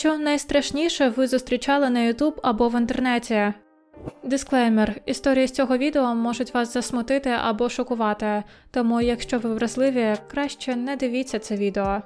Що найстрашніше ви зустрічали на YouTube або в інтернеті? Дисклеймер: історії з цього відео можуть вас засмутити або шокувати, тому якщо ви вразливі, краще не дивіться це відео.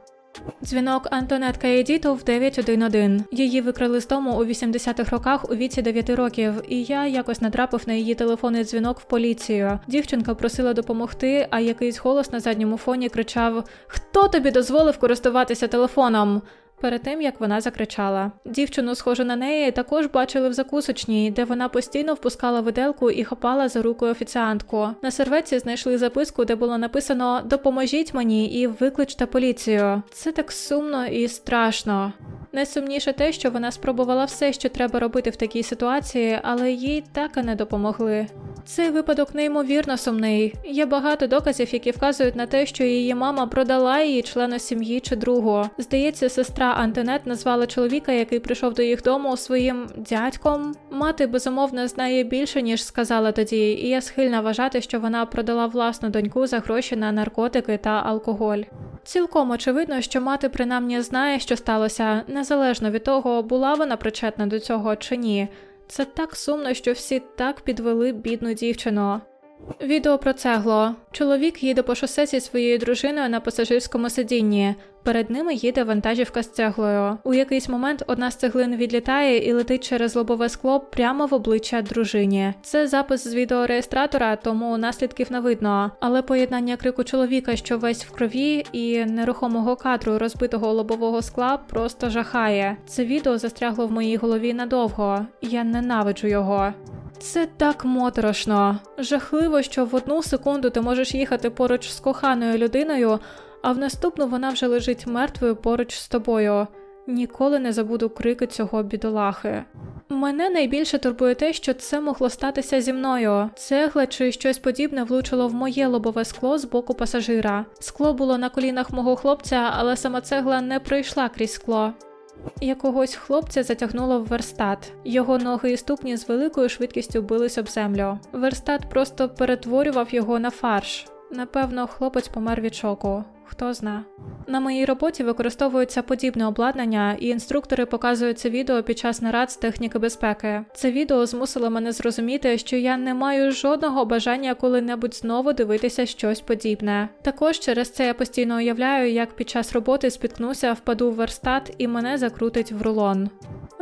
Дзвінок Антонетка Едіту в 911. Її викрили з дому у 80-х роках у віці 9 років, і я якось натрапив на її телефонний дзвінок в поліцію. Дівчинка просила допомогти, а якийсь голос на задньому фоні кричав: Хто тобі дозволив користуватися телефоном? Перед тим як вона закричала. Дівчину, схожу на неї, також бачили в закусочній, де вона постійно впускала виделку і хапала за руку офіціантку. На серветці знайшли записку, де було написано Допоможіть мені і викличте поліцію. Це так сумно і страшно. Найсумніше те, що вона спробувала все, що треба робити в такій ситуації, але їй так і не допомогли. Цей випадок неймовірно сумний. Є багато доказів, які вказують на те, що її мама продала її члену сім'ї чи другу. Здається, сестра Антонет назвала чоловіка, який прийшов до їх дому своїм дядьком. Мати безумовно знає більше, ніж сказала тоді, і я схильна вважати, що вона продала власну доньку за гроші на наркотики та алкоголь. Цілком очевидно, що мати принаймні знає, що сталося, незалежно від того, була вона причетна до цього чи ні. Це так сумно, що всі так підвели бідну дівчину. Відео про цегло. Чоловік їде по шосе зі своєю дружиною на пасажирському сидінні. Перед ними їде вантажівка з цеглою. У якийсь момент одна з цеглин відлітає і летить через лобове скло прямо в обличчя дружині. Це запис з відеореєстратора, тому наслідків не видно. Але поєднання крику чоловіка, що весь в крові, і нерухомого кадру розбитого лобового скла просто жахає. Це відео застрягло в моїй голові надовго. Я ненавиджу його. Це так моторошно. Жахливо, що в одну секунду ти можеш їхати поруч з коханою людиною, а в наступну вона вже лежить мертвою поруч з тобою. Ніколи не забуду крики цього бідолахи. Мене найбільше турбує те, що це могло статися зі мною. Цегла чи щось подібне влучило в моє лобове скло з боку пасажира. Скло було на колінах мого хлопця, але сама цегла не пройшла крізь скло. Якогось хлопця затягнуло в верстат. Його ноги і ступні з великою швидкістю бились об землю. Верстат просто перетворював його на фарш. Напевно, хлопець помер від шоку. Хто зна. На моїй роботі використовується подібне обладнання, і інструктори показують це відео під час нарад з техніки безпеки. Це відео змусило мене зрозуміти, що я не маю жодного бажання коли-небудь знову дивитися щось подібне. Також через це я постійно уявляю, як під час роботи спіткнуся, впаду в верстат і мене закрутить в рулон.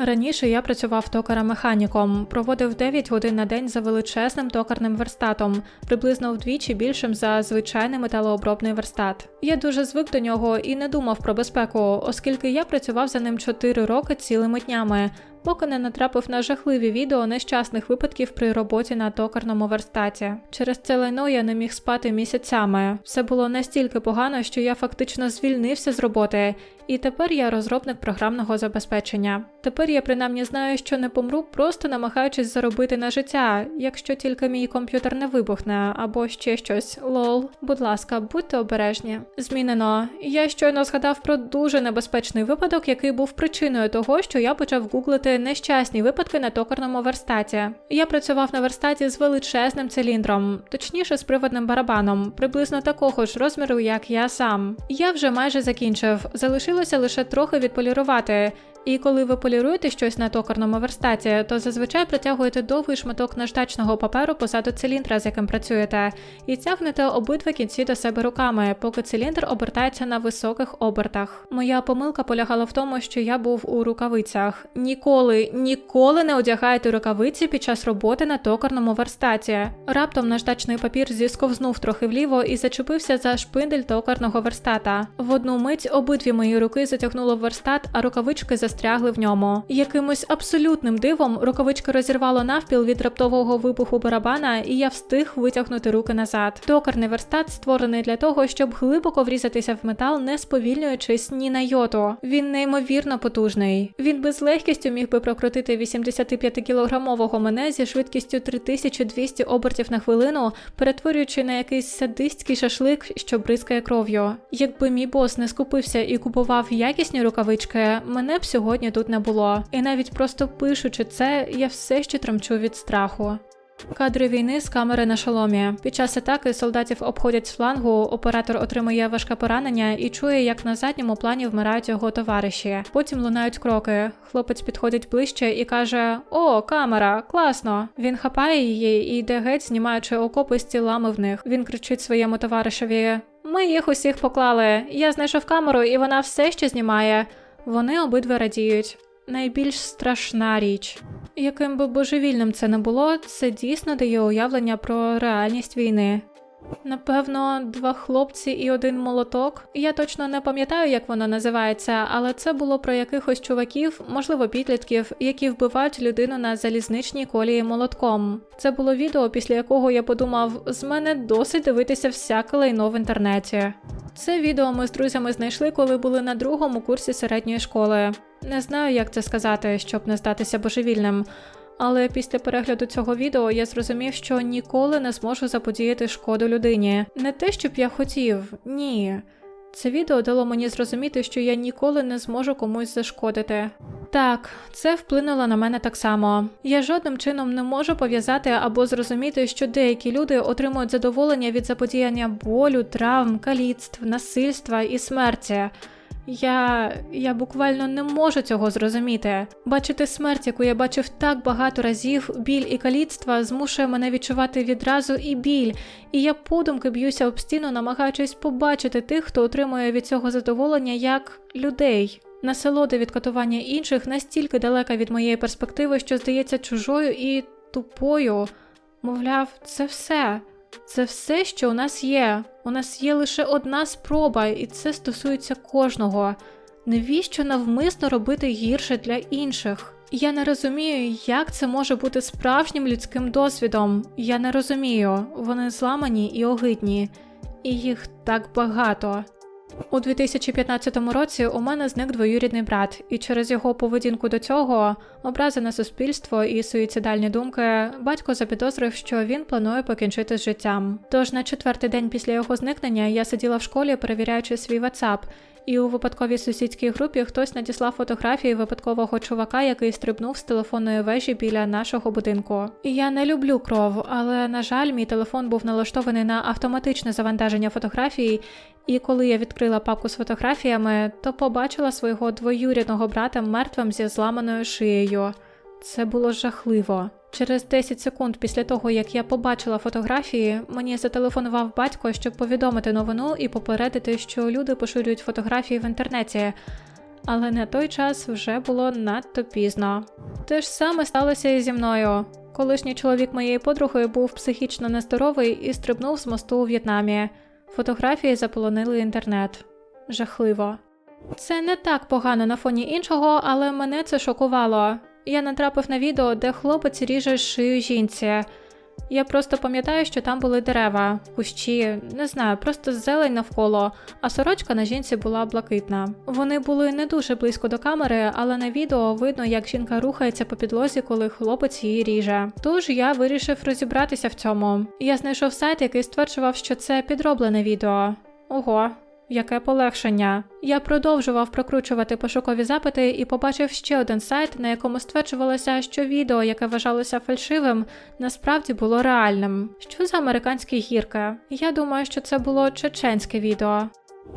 Раніше я працював токарем-механіком, проводив 9 годин на день за величезним токарним верстатом, приблизно вдвічі більшим за звичайний металообробний верстат. Я дуже звик до нього і не думав про безпеку, оскільки я працював за ним 4 роки цілими днями, поки не натрапив на жахливі відео нещасних випадків при роботі на токарному верстаті. Через це лайно я не міг спати місяцями. Все було настільки погано, що я фактично звільнився з роботи, і тепер я розробник програмного забезпечення. Тепер я принаймні знаю, що не помру, просто намагаючись заробити на життя, якщо тільки мій комп'ютер не вибухне або ще щось. Лол, будь ласка, будьте обережні. Змінено. Я щойно згадав про дуже небезпечний випадок, який був причиною того, що я почав гуглити нещасні випадки на токарному верстаті. Я працював на верстаті з величезним циліндром, точніше з приводним барабаном, приблизно такого ж розміру, як я сам. Я вже майже закінчив. Залишилося лише трохи відполірувати. І коли ви поліруєте щось на токарному верстаті, то зазвичай притягуєте довгий шматок наждачного паперу позаду циліндра, з яким працюєте, і тягнете обидва кінці до себе руками, поки циліндр обертається на високих обертах. Моя помилка полягала в тому, що я був у рукавицях. Ніколи, ніколи не одягайте рукавиці під час роботи на токарному верстаті. Раптом наждачний папір зісковзнув трохи вліво і зачепився за шпиндель токарного верстата. В одну мить обидві мої руки затягнуло в верстат, а рукавички застрягли в ньому. Якимось абсолютним дивом рукавички розірвало навпіл від раптового вибуху барабана, і я встиг витягнути руки назад. Токарний верстат створений для того, щоб глибоко врізатися в метал, не сповільнюючись ні на йоту. Він неймовірно потужний. Він би з легкістю міг би прокрутити 85-кілограмового мене зі швидкістю 3200 обертів на хвилину, перетворюючи на якийсь садистський шашлик, що бризкає кров'ю. Якби мій бос не скупився і купував якісні рукавички, мене б сьогодні тут не було. І навіть просто пишучи це, я все ще тремчу від страху. Кадри війни з камери на шоломі. Під час атаки солдатів обходять з флангу, оператор отримує важке поранення і чує, як на задньому плані вмирають його товариші. Потім лунають кроки. Хлопець підходить ближче і каже: О, камера, класно! Він хапає її і йде геть, знімаючи окопи з тілами в них. Він кричить своєму товаришеві: Ми їх усіх поклали. Я знайшов камеру, і вона все ще знімає. Вони обидва радіють. Найбільш страшна річ. Яким би божевільним це не було, це дійсно дає уявлення про реальність війни. Напевно, два хлопці і один молоток. Я точно не пам'ятаю, як воно називається, але це було про якихось чуваків, можливо, підлітків, які вбивають людину на залізничній колії молотком. Це було відео, після якого я подумав: з мене досить дивитися всяке лайно в інтернеті. Це відео ми з друзями знайшли, коли були на другому курсі середньої школи. Не знаю, як це сказати, щоб не здатися божевільним. Але після перегляду цього відео я зрозумів, що ніколи не зможу заподіяти шкоду людині. Не те, щоб я хотів, ні. Це відео дало мені зрозуміти, що я ніколи не зможу комусь зашкодити. Так, це вплинуло на мене так само. Я жодним чином не можу пов'язати або зрозуміти, що деякі люди отримують задоволення від заподіяння болю, травм, каліцтв, насильства і смерті. Я. я буквально не можу цього зрозуміти. Бачити смерть, яку я бачив так багато разів, біль і каліцтва змушує мене відчувати відразу і біль, і я подумки б'юся об стіну, намагаючись побачити тих, хто отримує від цього задоволення як людей. Насолода від катування інших настільки далека від моєї перспективи, що здається чужою і тупою. Мовляв, це все. Це все, що у нас є. У нас є лише одна спроба, і це стосується кожного. Навіщо навмисно робити гірше для інших? Я не розумію, як це може бути справжнім людським досвідом. Я не розумію, вони зламані і огидні, і їх так багато. У 2015 році у мене зник двоюрідний брат, і через його поведінку до цього, образи на суспільство і суїцидальні думки, батько запідозрив, що він планує покінчити з життям. Тож на четвертий день після його зникнення я сиділа в школі, перевіряючи свій WhatsApp, і у випадковій сусідській групі хтось надіслав фотографії випадкового чувака, який стрибнув з телефонної вежі біля нашого будинку. Я не люблю кров, але на жаль, мій телефон був налаштований на автоматичне завантаження фотографій. І коли я відкрила папку з фотографіями, то побачила свого двоюрідного брата мертвим зі зламаною шиєю. Це було жахливо. Через 10 секунд після того, як я побачила фотографії, мені зателефонував батько, щоб повідомити новину і попередити, що люди поширюють фотографії в інтернеті. Але на той час вже було надто пізно. Те ж саме сталося і зі мною. Колишній чоловік моєї подруги був психічно нездоровий і стрибнув з мосту у В'єтнамі. Фотографії заполонили інтернет. Жахливо. Це не так погано на фоні іншого, але мене це шокувало. Я натрапив на відео, де хлопець ріже шию жінці. Я просто пам'ятаю, що там були дерева, кущі, не знаю, просто зелень навколо, а сорочка на жінці була блакитна. Вони були не дуже близько до камери, але на відео видно, як жінка рухається по підлозі, коли хлопець її ріже. Тож я вирішив розібратися в цьому. Я знайшов сайт, який стверджував, що це підроблене відео. Ого, Яке полегшення. Я продовжував прокручувати пошукові запити і побачив ще один сайт, на якому стверджувалося, що відео, яке вважалося фальшивим, насправді було реальним. Що за американські гірки? Я думаю, що це було чеченське відео.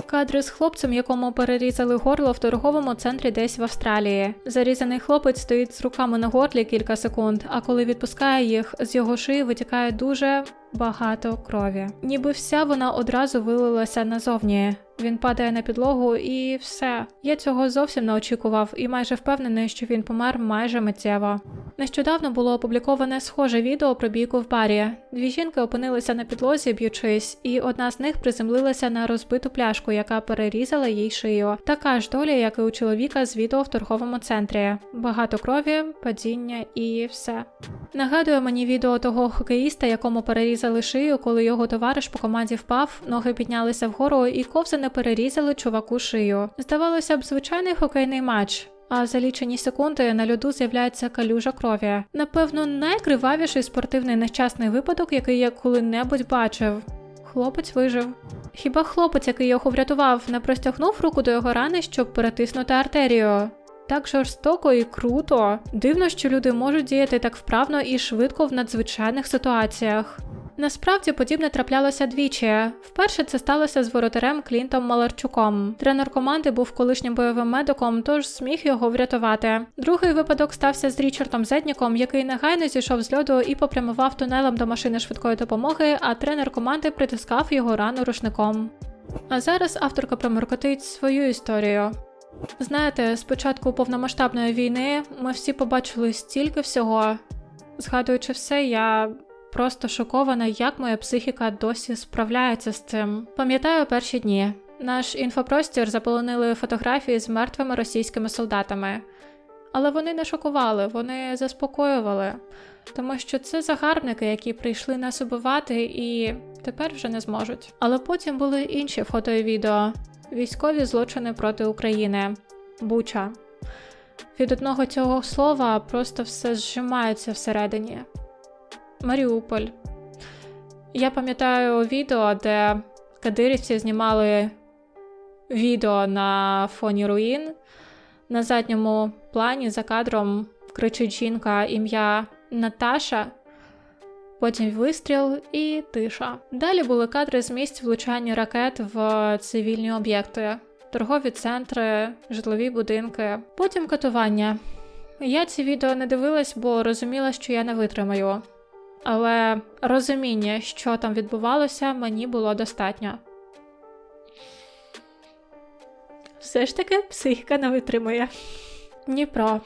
Кадри з хлопцем, якому перерізали горло в торговому центрі десь в Австралії. Зарізаний хлопець стоїть з руками на горлі кілька секунд, а коли відпускає їх, з його шиї витікає дуже багато крові. Ніби вся вона одразу вилилася назовні. Він падає на підлогу і все. Я цього зовсім не очікував і майже впевнений, що він помер майже миттєво. Нещодавно було опубліковане схоже відео про бійку в барі. Дві жінки опинилися на підлозі, б'ючись, і одна з них приземлилася на розбиту пляшку, яка перерізала їй шию. Така ж доля, як і у чоловіка з відео в торговому центрі. Багато крові, падіння і все. Нагадує мені відео того хокеїста, якому перерізали шию, коли його товариш по команді впав, ноги піднялися вгору і ковзани перерізали чуваку шию. Здавалося б, звичайний хокейний матч. А за лічені секунди на льоду з'являється калюжа крові. Напевно, найкривавіший спортивний нещасний випадок, який я коли-небудь бачив. Хлопець вижив. Хіба хлопець, який його врятував, не простягнув руку до його рани, щоб перетиснути артерію? так жорстоко і круто. Дивно, що люди можуть діяти так вправно і швидко в надзвичайних ситуаціях. Насправді подібне траплялося двічі. Вперше це сталося з воротарем Клінтом Маларчуком. Тренер команди був колишнім бойовим медиком, тож зміг його врятувати. Другий випадок стався з Річардом Зетніком, який негайно зійшов з льоду і попрямував тунелем до машини швидкої допомоги, а тренер команди притискав його рану рушником. А зараз авторка проморкотить свою історію. Знаєте, з початку повномасштабної війни ми всі побачили стільки всього. Згадуючи все, я просто шокована, як моя психіка досі справляється з цим. Пам'ятаю перші дні. Наш інфопростір заполонили фотографії з мертвими російськими солдатами. Але вони не шокували, вони заспокоювали, тому що це загарбники, які прийшли нас убивати і тепер вже не зможуть. Але потім були інші фото і відео: військові злочини проти України, Буча. Від одного цього слова просто все зжимається всередині. Маріуполь. Я пам'ятаю відео, де кадирівці знімали відео на фоні руїн. На задньому плані за кадром кричить жінка ім'я Наташа, потім вистріл і тиша. Далі були кадри з місць влучання ракет в цивільні об'єкти, торгові центри, житлові будинки, потім катування. Я ці відео не дивилась, бо розуміла, що я не витримаю. Але розуміння, що там відбувалося, мені було достатньо. Все ж таки психіка не витримує. Дніпро.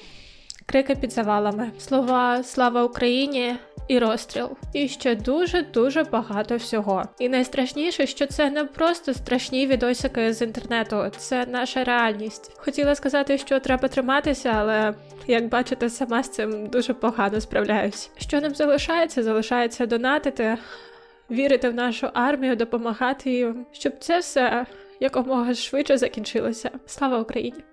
Крики під завалами, слова Слава Україні і розстріл. І ще дуже-дуже багато всього. І найстрашніше, що це не просто страшні відосики з інтернету, це наша реальність. Хотіла сказати, що треба триматися, але як бачите, сама з цим дуже погано справляюсь. Що нам залишається? Залишається донатити, вірити в нашу армію, допомагати їм, щоб це все якомога швидше закінчилося. Слава Україні!